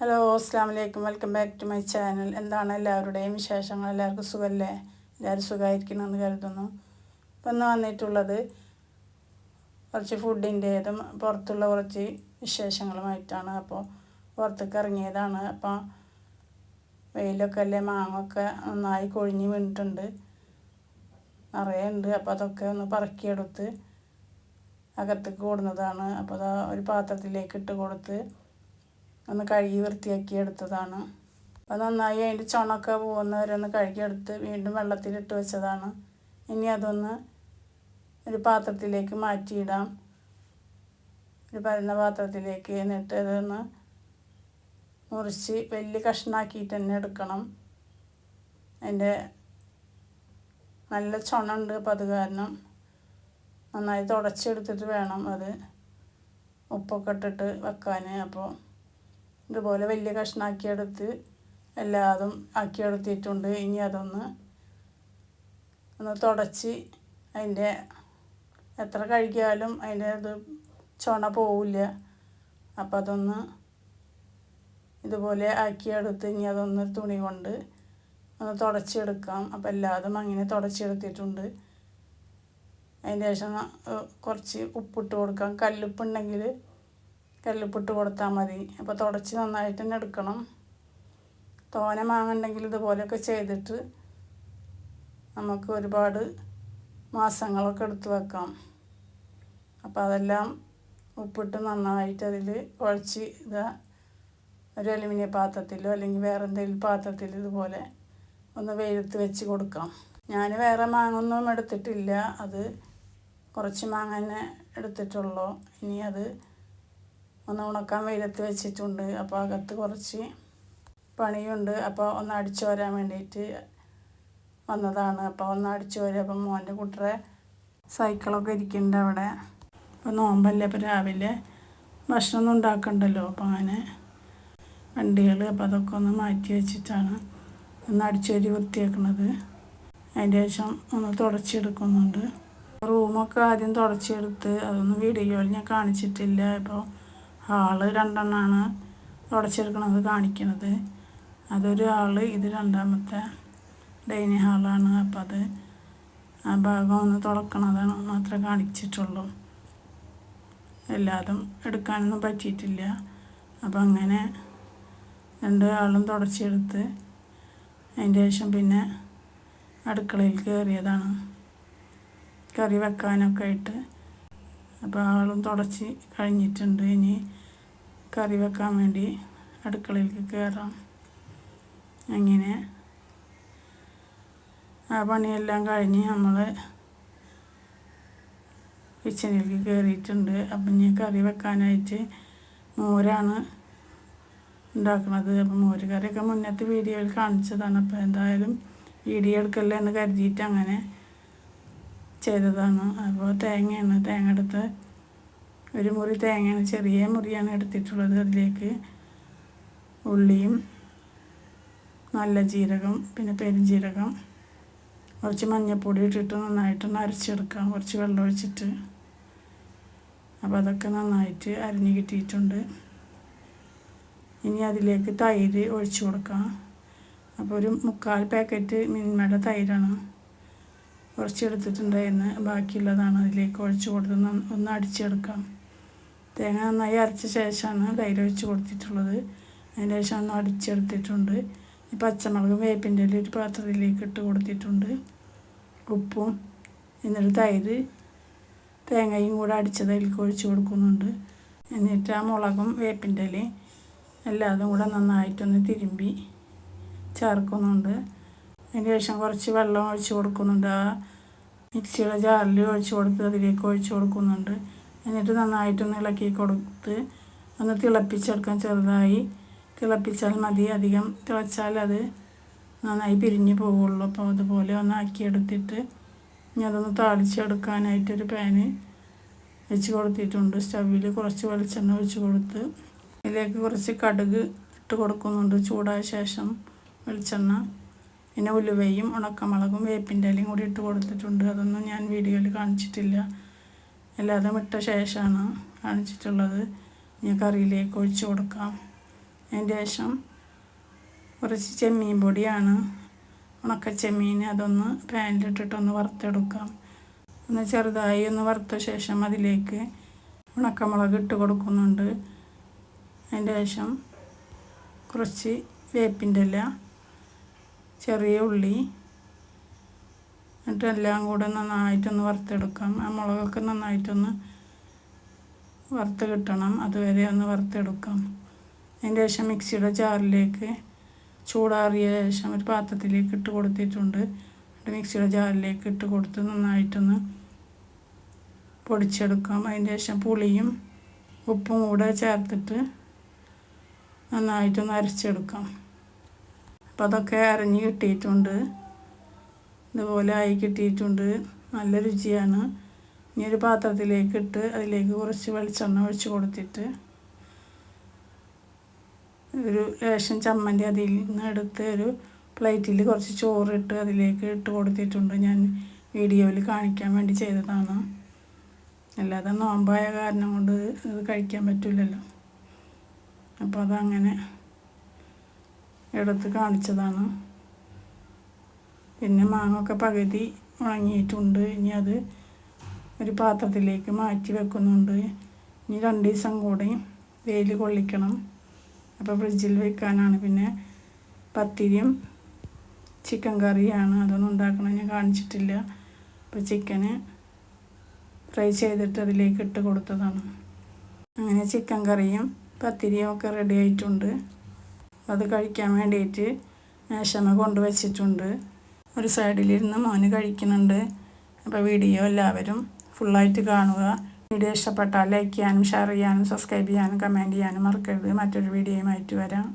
Hello അസ്സാം വലൈക്കും welcome back to my channel. എന്താണ് എല്ലാവരുടെയും വിശേഷങ്ങൾ? എല്ലാവർക്കും സുഖമല്ലേ? എല്ലാവരും സുഖമായിരിക്കണമെന്ന് കരുതുന്നു. ഇപ്പം ഇന്ന് വന്നിട്ടുള്ളത് കുറച്ച് ഫുഡിന്റേതും പുറത്തുള്ള കുറച്ച് വിശേഷങ്ങളുമായിട്ടാണ്. അപ്പോൾ പുറത്തേക്ക് ഇറങ്ങിയതാണ്. അപ്പോൾ വെയിലൊക്കെ അല്ലേ? മാങ്ങൊക്കെ നന്നായി കൊഴിഞ്ഞ് വീണിട്ടുണ്ട്. നിറയെ ഉണ്ട്. അപ്പോൾ അതൊക്കെ ഒന്ന് പറക്കിയെടുത്ത് അകത്തേക്ക് കൂടുന്നതാണ് അപ്പോൾ അതാ ഒരു പാത്രത്തിലേക്ക് ഇട്ട് കൊടുത്ത് ഒന്ന് കഴുകി വൃത്തിയാക്കി എടുത്തതാണ്. അപ്പോൾ നന്നായി അതിന്റെ ചുണക്കെ പോകുന്നവരൊന്ന് കഴുകിയെടുത്ത് വീണ്ടും വെള്ളത്തിലിട്ട് വെച്ചതാണ്. ഇനി അതൊന്ന് ഒരു പാത്രത്തിലേക്ക് മാറ്റിയിടാം. ഒരു പരന്ന പാത്രത്തിലേക്ക് എന്നിട്ട് അതൊന്ന് മുറിച്ച് വലിയ കഷ്ണാക്കിയിട്ട് തന്നെ എടുക്കണം. അതിന്റെ നല്ല ചുണുണ്ട് അപ്പം അത് കാരണം. നന്നായി തുടച്ചെടുത്തിട്ട് വേണം അത് ഉപ്പൊക്കെ ഇട്ടിട്ട് വെക്കാൻ. അപ്പോൾ ഇതുപോലെ വലിയ കഷ്ണാക്കിയെടുത്ത് എല്ലാതും ആക്കിയെടുത്തിട്ടുണ്ട് ഇനി അതൊന്ന് ഒന്ന് തുടച്ച് അതിന്റെ എത്ര കഴിക്കാലും അതിന്റെ ഇത് ചുണ പോവില്ല. അപ്പം അതൊന്ന് ഇതുപോലെ ആക്കിയെടുത്ത് ഇനി അതൊന്ന് തുണി കൊണ്ട് ഒന്ന് തുടച്ചെടുക്കാം. അപ്പം എല്ലാതും അങ്ങനെ തുടച്ചെടുത്തിട്ടുണ്ട്. അതിന്റെ ശേഷം കുറച്ച് ഉപ്പിട്ട് കൊടുക്കാം. കല്ലുപ്പുണ്ടെങ്കിൽ കല്ലുപ്പിട്ട് കൊടുത്താൽ മതി. അപ്പോൾ തുടച്ച് നന്നായിട്ട് തന്നെ എടുക്കണം. തോന മാങ്ങുണ്ടെങ്കിൽ ഇതുപോലെയൊക്കെ ചെയ്തിട്ട് നമുക്ക് ഒരുപാട് മാസങ്ങളൊക്കെ എടുത്തു വെക്കാം. അപ്പോൾ അതെല്ലാം ഉപ്പിട്ട് നന്നായിട്ട് അതിൽ കുഴച്ച് ഇതാ ഒരു അലുമിനിയം പാത്രത്തിലോ അല്ലെങ്കിൽ വേറെ എന്തെങ്കിലും പാത്രത്തിൽ ഇതുപോലെ ഒന്ന് വെയിലത്ത് വെച്ച് കൊടുക്കാം. ഞാൻ വേറെ മാങ്ങൊന്നും എടുത്തിട്ടില്ല. അത് കുറച്ച് മാങ്ങ തന്നെ എടുത്തിട്ടുള്ളൂ. ഇനി അത് ഒന്ന് ഉണക്കാൻ വെയിലത്ത് വെച്ചിട്ടുണ്ട്. അപ്പോൾ അകത്ത് കുറച്ച് പണിയുണ്ട്. അപ്പോൾ ഒന്ന് അടിച്ചു വരാൻ വേണ്ടിയിട്ട് വന്നതാണ്. അപ്പോൾ ഒന്ന് അടിച്ചു വരും അപ്പം മോന്റെ കുട്ടറെ സൈക്കിളൊക്കെ ഇരിക്കുന്നുണ്ട് അവിടെ. അപ്പോൾ നോമ്പല്ലേ? അപ്പോൾ രാവിലെ ഭക്ഷണമൊന്നും ഉണ്ടാക്കണ്ടല്ലോ? അപ്പോൾ അങ്ങനെ വണ്ടികൾ അപ്പോൾ അതൊക്കെ ഒന്ന് മാറ്റി വെച്ചിട്ടാണ് ഒന്ന് അടിച്ചു വരി വൃത്തിയാക്കുന്നത്. അതിന്റെ ശേഷം ഒന്ന് തുടച്ചെടുക്കുന്നുണ്ട്. റൂമൊക്കെ ആദ്യം തുടച്ചെടുത്ത് അതൊന്നും വീഡിയോയിൽ ഞാൻ കാണിച്ചിട്ടില്ല. ഇപ്പോൾ ഹാൾ രണ്ടെണ്ണമാണ് തുടച്ചെടുക്കണത് കാണിക്കുന്നത് അതൊരു ഹാൾ ഇത് രണ്ടാമത്തെ ഡൈനിങ് ഹാളാണ്. അപ്പം അത് ആ ഭാഗം ഒന്ന് തുറക്കണതാണ് മാത്രമേ കാണിച്ചിട്ടുള്ളൂ. എല്ലാതും എടുക്കാനൊന്നും പറ്റിയിട്ടില്ല. അപ്പം അങ്ങനെ രണ്ട് ആളും തുടച്ചെടുത്ത് അതിന്റെ ശേഷം പിന്നെ അടുക്കളയിൽ കയറിയതാണ് കറി വെക്കാനൊക്കെ ആയിട്ട് അപ്പോൾ ആളും തുടച്ച് കഴിഞ്ഞിട്ടുണ്ട്. ഇനി കറി വെക്കാൻ വേണ്ടി അടുക്കളയിലേക്ക് കയറാം. അങ്ങനെ ആ പണിയെല്ലാം കഴിഞ്ഞ് നമ്മൾ കിച്ചണിലേക്ക് കയറിയിട്ടുണ്ട്. അപ്പം ഇനി കറി വെക്കാനായിട്ട് മോരാണ് ഉണ്ടാക്കുന്നത് അപ്പം മോര് കറിയൊക്കെ മുന്നത്തെ വീഡിയോയിൽ കാണിച്ചതാണ്. അപ്പോൾ എന്തായാലും വീഡിയോ എടുക്കല്ലേ എന്ന് കരുതിയിട്ട് അങ്ങനെ ചെയ്തതാണ്. അപ്പോൾ തേങ്ങയാണ്. തേങ്ങ എടുത്ത് ഒരു മുറി തേങ്ങയാണ് ചെറിയ മുറിയാണ് എടുത്തിട്ടുള്ളത് അതിലേക്ക്. ഉള്ളിയും നല്ല ജീരകം പിന്നെ പെരുംജീരകം കുറച്ച് മഞ്ഞൾപ്പൊടി ഇട്ടിട്ട് നന്നായിട്ടൊന്ന് അരച്ചെടുക്കാം. കുറച്ച് വെള്ളം ഒഴിച്ചിട്ട്. അപ്പോൾ അതൊക്കെ നന്നായിട്ട് അരിഞ്ഞ് കിട്ടിയിട്ടുണ്ട്. ഇനി അതിലേക്ക് തൈര് ഒഴിച്ചു കൊടുക്കാം. അപ്പോൾ ഒരു മുക്കാൽ പാക്കറ്റ് മിനിമയുടെ തൈരാണ്. കുറച്ച് എടുത്തിട്ടുണ്ടായിരുന്നു ബാക്കിയുള്ളതാണ് അതിലേക്ക് ഒഴിച്ച് കൊടുത്ത് ഒന്ന് അടിച്ചെടുക്കാം. തേങ്ങ നന്നായി അരച്ച ശേഷമാണ് ഒഴിച്ച് കൊടുത്തിട്ടുള്ളത്. അതിന് ശേഷം ഒന്ന് അടിച്ചെടുത്തിട്ടുണ്ട്. പച്ചമുളകും വേപ്പിന്റെ ഒരു പാത്രത്തിലേക്ക് ഇട്ട് കൊടുത്തിട്ടുണ്ട്. ഉപ്പും എന്നിട്ട് തൈര് തേങ്ങയും കൂടെ അടിച്ചത് അതിലേക്ക് ഒഴിച്ച് കൊടുക്കുന്നുണ്ട്. എന്നിട്ട് ആ മുളകും വേപ്പിന്റെ ഇലയും എല്ലാതും കൂടെ നന്നായിട്ടൊന്ന് തിരുമ്പി ചേർക്കുന്നുണ്ട്. അതിന് ശേഷം കുറച്ച് വെള്ളം ഒഴിച്ച് കൊടുക്കുന്നുണ്ട്. ആ മിക്സിയുടെ ജാറിൽ ഒഴിച്ച് കൊടുത്ത് അതിലേക്ക് ഒഴിച്ച് കൊടുക്കുന്നുണ്ട്. എന്നിട്ട് നന്നായിട്ടൊന്ന് ഇളക്കി കൊടുത്ത് ഒന്ന് തിളപ്പിച്ചെടുക്കാൻ ചെറുതായി തിളപ്പിച്ചാൽ മതി. അധികം തിളച്ചാൽ അത് നന്നായി പിരിഞ്ഞ് പോവുള്ളൂ. അപ്പോൾ അതുപോലെ ഒന്ന് ആക്കിയെടുത്തിട്ട് ഇനി അതൊന്ന് താളിച്ചെടുക്കാനായിട്ടൊരു പാന് വെച്ച് കൊടുത്തിട്ടുണ്ട്. സ്റ്റവിൽ കുറച്ച് വെളിച്ചെണ്ണ ഒഴിച്ച് കൊടുത്ത് അതിലേക്ക് കുറച്ച് കടുക് ഇട്ട് കൊടുക്കുന്നുണ്ട്. ചൂടായ ശേഷം വെളിച്ചെണ്ണ. പിന്നെ ഉലുവയും ഉണക്കമുളകും വേപ്പിന്റെ ഇലയും കൂടി ഇട്ട് കൊടുത്തിട്ടുണ്ട്. അതൊന്നും ഞാൻ വീഡിയോയിൽ കാണിച്ചിട്ടില്ല. എല്ലാതും ഇട്ട ശേഷമാണ് കാണിച്ചിട്ടുള്ളത്. ഇനി കറിയിലേക്ക് ഒഴിച്ചു കൊടുക്കാം. അതിന്റെ ശേഷം കുറച്ച് ചെമ്മീൻ പൊടിയാണ്. ഉണക്ക ചെമ്മീൻ അതൊന്ന് പാനിലിട്ടിട്ടൊന്ന് വറുത്തെടുക്കാം. ഒന്ന് ചെറുതായി ഒന്ന് വറുത്ത ശേഷം അതിലേക്ക് ഉണക്കമുളക് ഇട്ട് കൊടുക്കുന്നുണ്ട്. അതിന്റെ ശേഷം കുറച്ച് വേപ്പിന്റെ ഇല ചെറിയ ഉള്ളി. എന്നിട്ട് എല്ലാം കൂടെ നന്നായിട്ടൊന്ന് വറുത്തെടുക്കാം. ആ മുളകൊക്കെ നന്നായിട്ടൊന്ന് വറുത്ത് കിട്ടണം അതുവരെ ഒന്ന് വറുത്തെടുക്കാം. അതിന്റെ ശേഷം മിക്സിയുടെ ജാറിലേക്ക് ചൂടാറിയ ശേഷം ഒരു പാത്രത്തിലേക്ക് ഇട്ട് കൊടുത്തിട്ടുണ്ട്. എന്നിട്ട് മിക്സിയുടെ ജാറിലേക്ക് ഇട്ട് കൊടുത്ത് നന്നായിട്ടൊന്ന് പൊടിച്ചെടുക്കാം. അതിന്റെ ശേഷം പുളിയും ഉപ്പും കൂടെ ചേർത്തിട്ട് നന്നായിട്ടൊന്ന് അരച്ചെടുക്കാം. അപ്പം അതൊക്കെ അരഞ്ഞ് കിട്ടിയിട്ടുണ്ട്. ഇതുപോലെ ആയി കിട്ടിയിട്ടുണ്ട്. നല്ല രുചിയാണ്. ഇനി ഒരു പാത്രത്തിലേക്ക് ഇട്ട് അതിലേക്ക് കുറച്ച് വെളിച്ചെണ്ണ ഒഴിച്ച് കൊടുത്തിട്ട് ഒരു ലേശം ചമ്മന്തി അതിൽ നിന്ന് എടുത്ത് ഒരു പ്ലേറ്റിൽ കുറച്ച് ചോറിട്ട് അതിലേക്ക് ഇട്ട് കൊടുത്തിട്ടുണ്ട്. ഞാൻ വീഡിയോയിൽ കാണിക്കാൻ വേണ്ടി ചെയ്തതാണ്. അല്ലാതെ നോമ്പായ കാരണം കൊണ്ട് ഇത് കഴിക്കാൻ പറ്റില്ലല്ലോ. അപ്പോൾ അതങ്ങനെ എടുത്ത് കാണിച്ചതാണ്. പിന്നെ മാങ്ങൊക്കെ പകുതി ഉണങ്ങിയിട്ടുണ്ട്. ഇനി അത് ഒരു പാത്രത്തിലേക്ക് മാറ്റി വെക്കുന്നുണ്ട്. ഇനി രണ്ട് ദിവസം കൂടി വെയിൽ കൊള്ളിക്കണം. അപ്പോൾ ഫ്രിഡ്ജിൽ വെക്കാനാണ്. പിന്നെ പത്തിരിയും ചിക്കൻ കറിയാണ്. അതൊന്നും ഉണ്ടാക്കണം ഞാൻ കാണിച്ചിട്ടില്ല. അപ്പോൾ ചിക്കന് ഫ്രൈ ചെയ്തിട്ട് അതിലേക്ക് ഇട്ട് കൊടുത്തതാണ്. അങ്ങനെ ചിക്കൻ കറിയും പത്തിരിയും ഒക്കെ റെഡി ആയിട്ടുണ്ട്. അത് കഴിക്കാൻ വേണ്ടിയിട്ട് മേശമ കൊണ്ടുവച്ചിട്ടുണ്ട്. ഒരു സൈഡിലിരുന്ന് മോന് കഴിക്കുന്നുണ്ട്. അപ്പോൾ വീഡിയോ എല്ലാവരും ഫുള്ളായിട്ട് കാണുക. വീഡിയോ ഇഷ്ടപ്പെട്ടാൽ ലൈക്ക് ചെയ്യാനും ഷെയർ ചെയ്യാനും സബ്സ്ക്രൈബ് ചെയ്യാനും കമന്റ് ചെയ്യാനും മറക്കരുത്. മറ്റൊരു വീഡിയോയുമായിട്ട് വരാം.